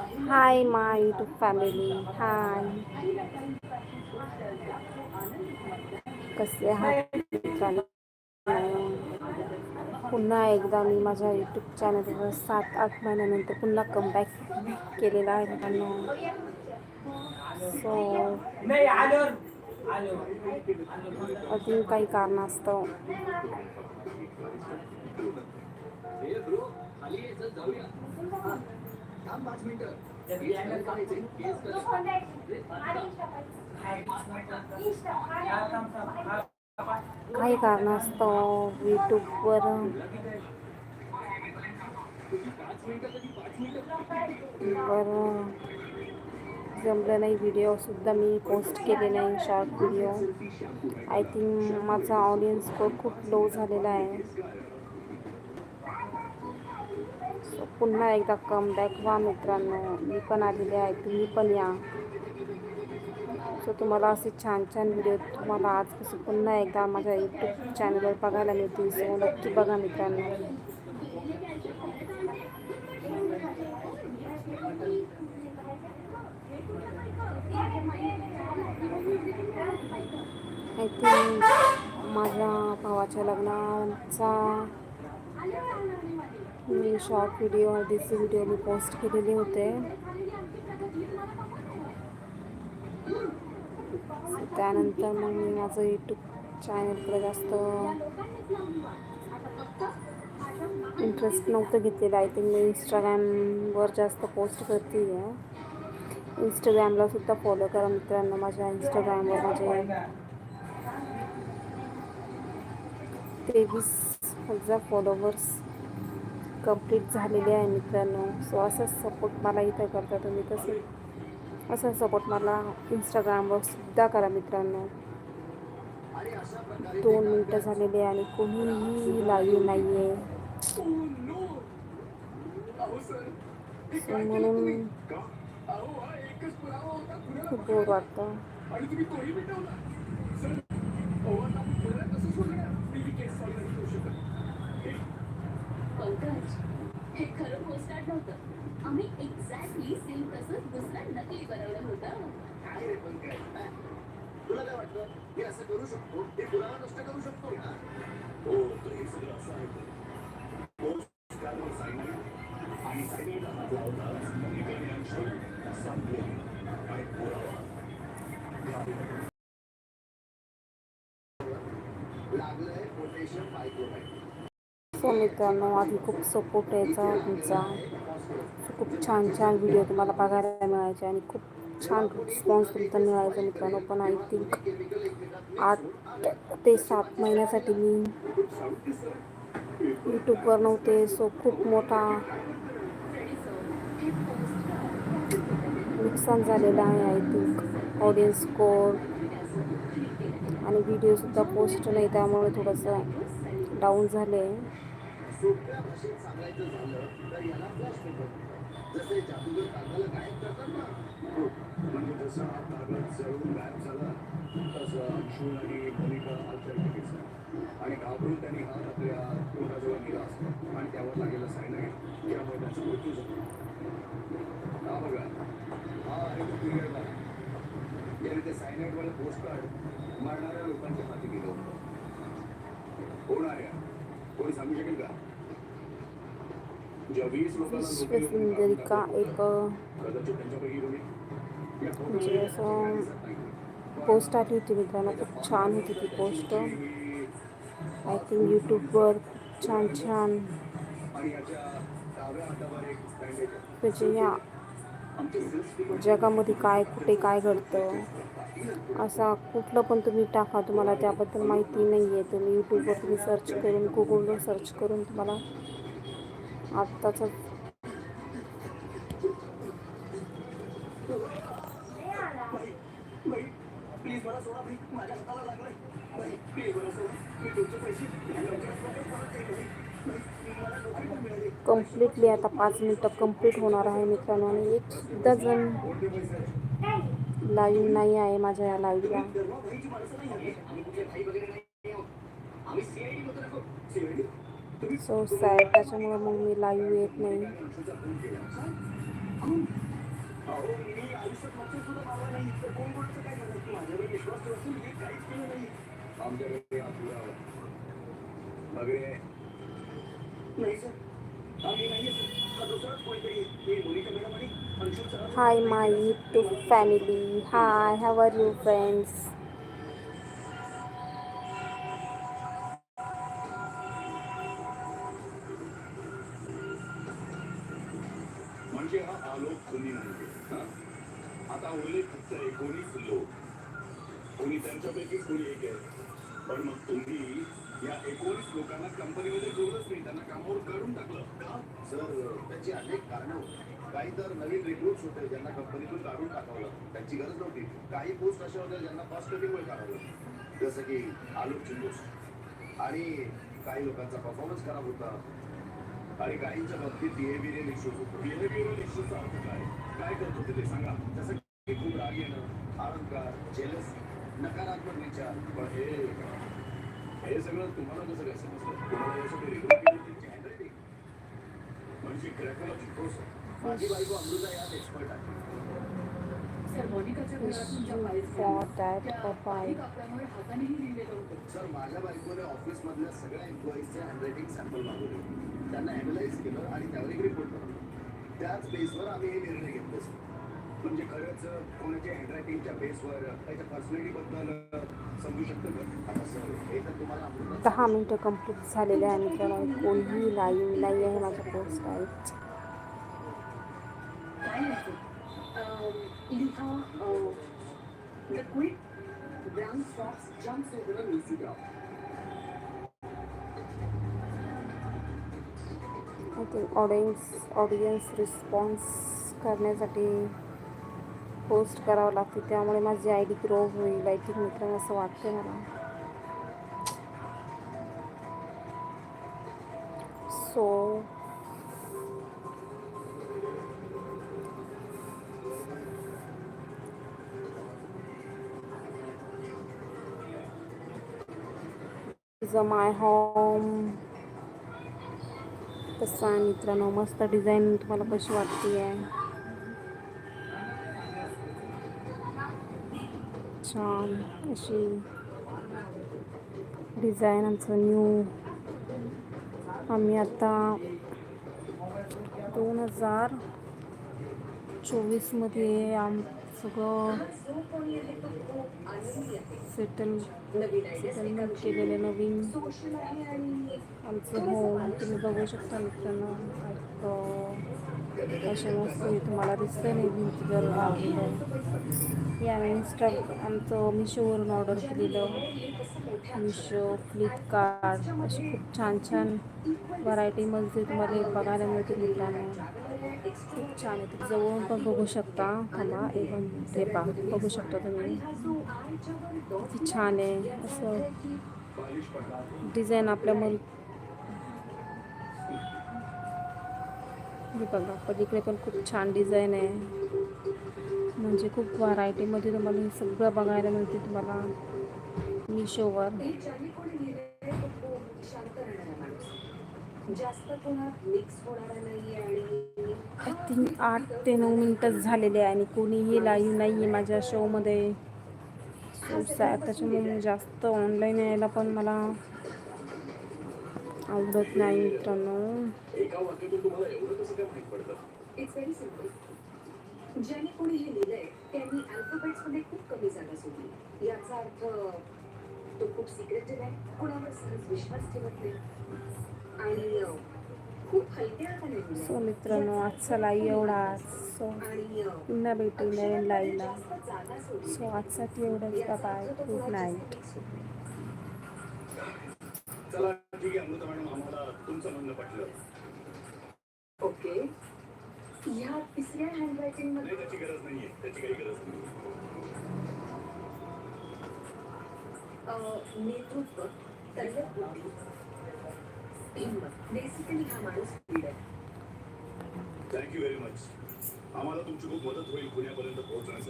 Hi my YouTube family हाय कसे आहात पुन्हा एकदा मी माझ्या यूट्यूब चॅनलवर सात आठ महिन्यानंतर पुन्हा कमबॅक केलेला आहे मित्रांनो. सो अजून काही कारणास्तव काही कारणास्तव यूट्यूबवर वर? जमलं नाही व्हिडिओसुद्धा मी पोस्ट केले नाही शॉर्ट व्हिडिओ आय थिंक माझा ऑडियन्स स्कोर खूप लो झालेला आहे. सो पुन्हा एकदा कम बॅक व्हा मित्रांनो मी पण आलेले आहे. तुम्ही पण या. सो तुम्हाला असे छान छान व्हिडिओ तुम्हाला आजपासून पुन्हा एकदा माझ्या यूट्यूब चॅनलवर बघायला मिळतील. सो नक्की बघा मित्रांनो. आय थिंक माझ्या भावाच्या लग्नाचा मी शॉर्ट व्हिडिओ डीसी व्हिडिओ मी पोस्ट केलेले होते. त्यानंतर मग मी माझं यूट्यूब चॅनलकडे जास्त इंटरेस्ट नव्हतं घेतलेलं. आय थिंक मी इंस्टाग्रामवर जास्त पोस्ट करते आहे. इंस्टाग्रामला सुद्धा फॉलो करा मित्रांनो. माझ्या इंस्टाग्रामवर माझे तेवीस हजार फॉलोवर्स कंप्लीट झालेले आहे मित्रांनो. सो असाच सपोर्ट मला इथं करता तुम्ही तसं. असा सपोर्ट मला इंस्टाग्रामवर सुद्धा करा मित्रांनो. दोन मिनटं झालेले आणि कोणीही लाईव्ह नाही आहे म्हणून खूप बोर वाटतं. पंकज हे खरं पोस्टार्ड नव्हतं. आम्ही एक्झॅक्टली सेम तसंच दुसरं नकली बनवलं होतं. काय रे पंकज तुला काय वाटतं? मी असं करू शकतो? हे पुरावा नष्ट करू शकतो का? हो तर हे सगळं असं आहे. तर. पोस्टकार्डवर sign आणि sign ला हात लावताच निगडी अंश, संपले. आणि पुरावा. मित्रांनो आधी खूप सपोर्ट यायचा तुमचा. खूप छान छान व्हिडिओ तुम्हाला बघायला मिळायचे आणि खूप छान रिस्पॉन्स तुमचा मिळायचा मित्रांनो. पण आय थिंक आठ ते सात महिन्यासाठी मी यूट्यूबवर नव्हते सो खूप मोठा नुकसान झालेलं आहे आय थिंक ऑडियन्स स्कोर आणि व्हिडिओसुद्धा पोस्ट नाही त्यामुळे थोडंसं डाऊन झाले. सोप्या भाषेत सांगायचं झालं तर याला flashback. जसे जादूगर कागदाला गायब करतात ना. हो. म्हणजे जसा हा कागद जळून गायब झाला तसं अंशू आणि मोनिका आश्चर्यचकित आणि घाबरून त्यांनी हात आपल्या तोंडाजवळ गेला असतो. आणि त्यावर लागलेला सायनाईड त्यामुळे त्यांचा मृत्यू झाला. हा बघा. हा आहे तो पिरियड याने ते सायनाईडवालं पोस्ट कार्ड मारणाऱ्या लोकांच्या हाती गेलं होतं. कोण आहे. कोणी सांगू शकेल का? दाखवलं एक म्हणजे असं. पोस्ट आली होती मित्रांनो खूप छान होती ती पोस्ट. आय थिंक यूट्यूबवर छान छान. म्हणजे या जगामध्ये काय कुठे काय घडतं असा कुठलं पण तुम्ही टाका तुम्हाला त्याबद्दल माहिती नाही आहे तुम्ही यूट्यूबवर तुम्ही सर्च करून गुगलवर सर्च करून तुम्हाला आत्ताच. कम्प्लिटली आता पाच मिनटं कंप्लीट होणार आहे मित्रांनो आणि एक सुद्धा जण लाईव्ह नाही आहे माझ्या या लाईव्हला सो सॅड त्याच्यामुळे मग मी लाईव्ह येत नाही पंचवीसचा फोन केला खूप अहो मी आयुष्यात मागच्या सुद्धा म्हणजे आलोक कोणी नाही आता उरले फक्त एकोणीस लोक. कोणी त्यांच्यापैकी कोणी एक आहे. पण मग तुम्ही या एकोणीस लोकांना कंपनीमध्ये जोडच नाही. त्यांना कामावर काढून टाकलं. जर सर त्याची अनेक कारणं होती. काही तर नवीन रिक्रुट्स होते ज्यांना कंपनीतून काढून टाकावलं त्यांची गरज नव्हती. काही पोस्ट अशा होत्या ज्यांना फर्स्ट कटिंगमुळे काढावं जसं की आलोकची पोस्ट आणि काही लोकांचा परफॉर्मन्स खराब होता. आणि काहींच्या बाबतीत बिहेवियरल इश्यूज होतो बिहेवियरल इश्यूजचा अर्थ काय? काय करत होते ते सांगा. जसं की खूप राग येणं अहंकार जेलस नकारात्मक विचार. पण हे हे सगळं तुम्हाला कसं काय समजलं तुम्हाला यासाठी म्हणजे क्रॅकोलॉजी सर माझी बायको अमृता यात एक्सपर्ट आहे. फॉर दॅट सर माझ्या बायकोने ऑफिसमधल्या सगळ्या एम्प्लॉईजचे हँडरायटिंग सॅम्पल मागवले. त्यांना अॅनालाइज केलं आणि त्यावर एक रिपोर्ट बनवला. त्याच बेसवर आम्ही हे निर्णय घेतले सर. म्हणजे खरंच कोणाच्या हँडरायटिंगच्या बेसवर त्याच्या पर्सनॅलिटीबद्दल समजू शकतं का? आता सर हे तर तुम्हाला दहा मिनटं कंप्लीट झालेले आहे मित्रांनो कोणीही लाईव्ह नाही आहे माझ्या पोस्ट आहेत. लिहा the quick brown socks jumps over a lazy dog I think audience audience response करण्यासाठी पोस्ट करावं लागते. त्यामुळे माझी आय डी ग्रो होईल आय थिंक मित्रांनो असं वाटतं मला. सो इज माय होम कसं आहे मित्रांनो मस्त डिझाईन तुम्हाला कशी वाटते? आहे छान अशी डिझाईन आमचं न्यू आम्ही आता दोन हजार चोवीसमध्ये आम सगळं सेटल सेटलमेंट केलेलं नवीन. आमचं होम तुम्ही बघू शकता मित्रांनो. अशा वस्तू तुम्हाला दिसतं नाही भिंतीवर लावलेलं या इन्स्टा आमचं मिशोवरून ऑर्डर केलेलं. मिशो फ्लिपकार्ट अशी खूप छान छान व्हरायटीमध्ये तुम्हाला हे बघायला मिळते मित्रांनो. खूप छान आहे. जवळून पण बघू शकता. थांबा even हे पा बघू शकता तुम्ही. किती छान आहे. असं डिझाईन आपल्या मुल हे बघा पलीकडे पण खूप छान डिझाईन आहे. म्हणजे खूप व्हरायटीमध्ये तुम्हाला हे सगळं बघायला मिळते तुम्हाला. मिशोवर. जास्त कोणात मिक्स होणारा नाही आणि आय थिंक आठ ते नऊ मिनटंच झालेले आहे आणि कोणीही लाईव्ह नाही आहे माझ्या शोमध्ये त्याच्यामुळे जास्त ऑनलाईन यायला पण मला आवडत नाही मित्रांनो. एका वाक्यातून तुम्हाला एवढं कसं काय माहीत पडतं इट्स व्हेरी सिंपल ज्याने कोणी हे लिहिलंय त्यांनी अल्फाबेट्समध्ये खूप कमी जागा सोडली. याचा अर्थ तो खूप सिक्रेटिव्ह आहे. कुणावर सहज विश्वास ठेवत नाही. आणि अं, खूप हलक्या हाताने लिहिलंय. सो मित्रांनो आजचा लाईव्ह एवढाच सो पुन्हा भेटू नवीन सोडली सो आजसाठी एवढंच बाय? गुड नाईट चला ठीक आहे अमृता मॅडम आम्हाला तुमचं म्हणणं पटलं. ओके. ह्या तिसऱ्या हँडरायटिंगमध्ये त्याची गरज नाहीये. त्याची काही गरज नाही अं, नेतृत्व बेसिकली हा माणूस थँक्यू व्हेरी मच आम्हाला तुमची खूप मदत होईल पुण्यापर्यंत पोहोचण्यासाठी.